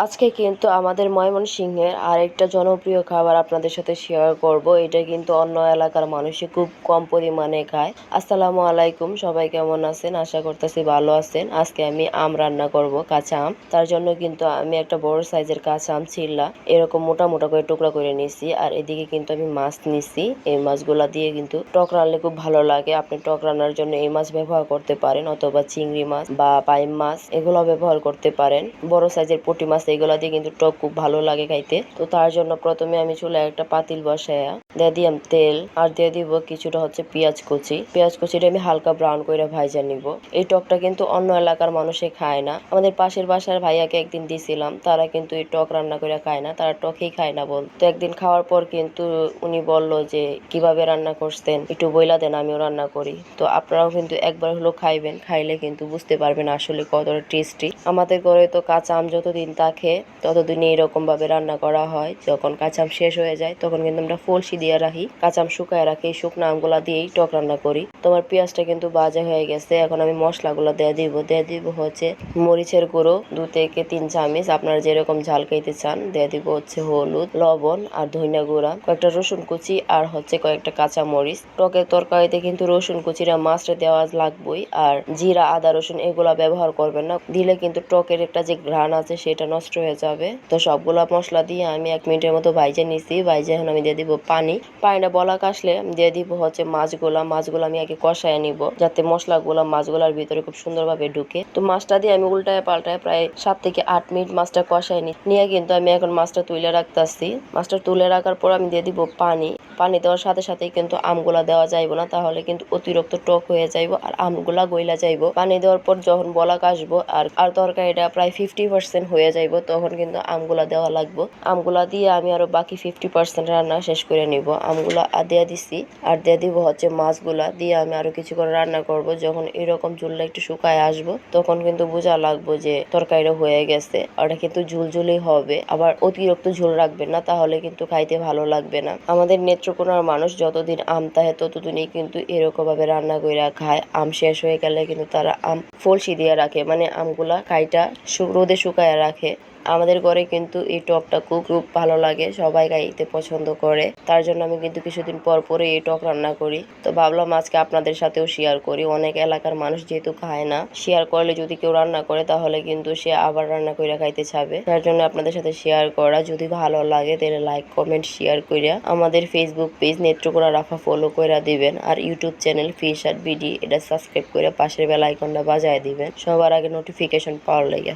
আজকে কিন্তু আমাদের ময়মনসিংহের আরেকটা জনপ্রিয় খাবার আপনাদের সাথে শেয়ার করব। এটা কিন্তু অন্য এলাকার মানুষই খুব কম পরিমাণে খায়। আসসালামু আলাইকুম, সবাই কেমন আছেন? আশা করতেছি ভালো আছেন। আজকে আমি আম রান্না করব, কাঁচা আম। তার জন্য কিন্তু আমি একটা বড় সাইজের কাঁচা আম ছিললা এরকম মোটা মোটা করে টুকরা করে নিছি। আর এদিকে কিন্তু আমি মাছ নিছি। এই মাছগুলা দিয়ে কিন্তু টক রান্নলে খুব ভালো লাগে। আপনি টক রান্নার জন্য এই মাছ ব্যবহার করতে পারেন, অথবা চিংড়ি মাছ বা পাইম মাছ এগুলো ব্যবহার করতে পারেন। বড় সাইজের পুঁটি মাছ এগুলো দিয়ে কিন্তু টক খুব ভালো লাগে খাইতে। তো তার জন্য প্রথমে আমি চুলায় একটা পাতিল বসায়া দিয়ে দিলাম তেল, আর দিয়ে দিব কিছুটা হচ্ছে পেঁয়াজ কুচি। পেঁয়াজ কুচিটা আমি হালকা ব্রাউন করে ভাইজা নিব। এই টকটা কিন্তু অন্য এলাকার মানুষে খায় না। আমাদের পাশের বাসার ভাইয়াকে একদিন দিছিলাম, তারা কিন্তু এই টক রান্না করে খায় না, তারা টকই খায় না বল। তো একদিন খাওয়ার পর কিন্তু উনি বলল যে, কীভাবে রান্না করছেন? একটু বইলা দেন, আমিও রান্না করি। তো আপনারাও কিন্তু একবার হলো খাইবেন, খাইলে কিন্তু বুঝতে পারবেন আসলে কতটা টেস্টি। আমাদের ঘরে তো কাঁচা আম যতদিন থাকে ততদিন এইরকম ভাবে রান্না করা হয়। যখন কাঁচাম শেষ হয়ে যায়, তখন কিন্তু আমরা ফলসি দিয়ে রাখি। কাঁচাম শুকায় রাখি শুকনো আমগুলা দিয়েই টক রান্না করি। তোমার পেঁয়াজটা কিন্তু বাজা হয়ে গেছে, এখন আমি মশলাগুলো দিয়ে দিব। দিয়ে দিব হচ্ছে মরিচের গুঁড়ো, দু থেকে তিন চামচ। আপনারা যেরকম ঝাল খাইতে চান, দিয়ে দিব হচ্ছে হলুদ, লবণ আর ধনিয়া গুঁড়া, কয়েকটা রসুন কুচি আর হচ্ছে কয়েকটা কাঁচা মরিচ টকের তরকারিতে কিন্তু রসুন কুচিটা মাছটা দেওয়া লাগবেই। আর জিরা, আদা, রসুন এগুলা ব্যবহার করবেন না। দিলে কিন্তু টকের একটা যে ঘ্রাণ আছে, সেটা হয়ে যাবে। তো সবগুলা মশলা দিয়ে আমি এক মিনিটের মতো ভাইজে নিছি। ভাইজে এখন আমি দিয়ে দিব পানি। পানিটা বলা কাশলে আমি দিয়ে দিব হচ্ছে মাছগুলা। মাছগুলো আমি আগে কষায় নিব যাতে মশলাগুলা মাছগুলার ভিতরে খুব সুন্দরভাবে ঢুকে। তো মাছটা দিয়ে আমি উল্টায় পাল্টায় প্রায় সাত থেকে আট মিনিট মাছটা কষায় নি নিয়ে কিন্তু আমি এখন মাছটা তুলে রাখতেছি। মাছটা তুলে রাখার পর আমি দিয়ে দিব পানি। পানি দেওয়ার সাথে সাথে কিন্তু আমগুলা দেওয়া যাইব না। তাহলে কিন্তু অতিরিক্ত টক হয়ে যাইব আর আমগুলা গইলা যাইব। পানি দেওয়ার পর যখন বলা কাশবো আর আর তরকারিটা প্রায় ফিফটি পার্সেন্ট হয়ে যাইব। তখন কিন্তু আমগুলা দেওয়া লাগবে। আমগুলা দিয়ে আমি আরও বাকি ফিফটি পার্সেন্ট রান্না শেষ করে নিব। আমগুলা দিয়ে দিছি। আর দিয়ে দিব হচ্ছে মাছগুলা। দিয়ে আমি আরও কিছু করে রান্না করব। যখন এরকম চুলটা একটু শুকায় আসব, তখন কিন্তু বোঝা লাগবো যে তরকারিটা হয়ে গেছে। ওটা কিন্তু ঝুলঝুলি হবে। আবার অতিরিক্ত ঝোল রাখবেন না, তাহলে কিন্তু খাইতে ভালো লাগবে না। আমাদের নেত্রকোনার মানুষ যতদিন আম তাহে, ততদিনই কিন্তু এরকম ভাবে রান্না করে খায়। আম শেষ হয়ে গেলে কিন্তু তারা আম ফলসি দিয়ে রাখে মানে আমগুলা কাইটা রোদে শুকায় রাখে। আমাদের ঘরে কিন্তু এই টকটা খুব খুব ভালো লাগে, সবাই খাইতে পছন্দ করে। তার জন্য আমি কিন্তু কিছুদিন পর পরে এই টক রান্না করি। তো ভাবলাম আজকে আপনাদের সাথেও শেয়ার করি। অনেক এলাকার মানুষ যেহেতু খায় না শেয়ার করলে যদি কেউ রান্না করে, তাহলে কিন্তু সে আবার রান্না করে খাইতে চাবে। তার জন্য আপনাদের সাথে শেয়ার করা। যদি ভালো লাগে, তাহলে লাইক কমেন্ট শেয়ার করিয়া আমাদের Facebook page Netrokona Rafa follow করে দিবেন। আর ইউটিউব চ্যানেল ফিশ আর বিডি এটা সাবস্ক্রাইব করে পাশের বেল আইকনটা বাজায় দিবেন সবার আগে নোটিফিকেশন পাওয়ার লাগে।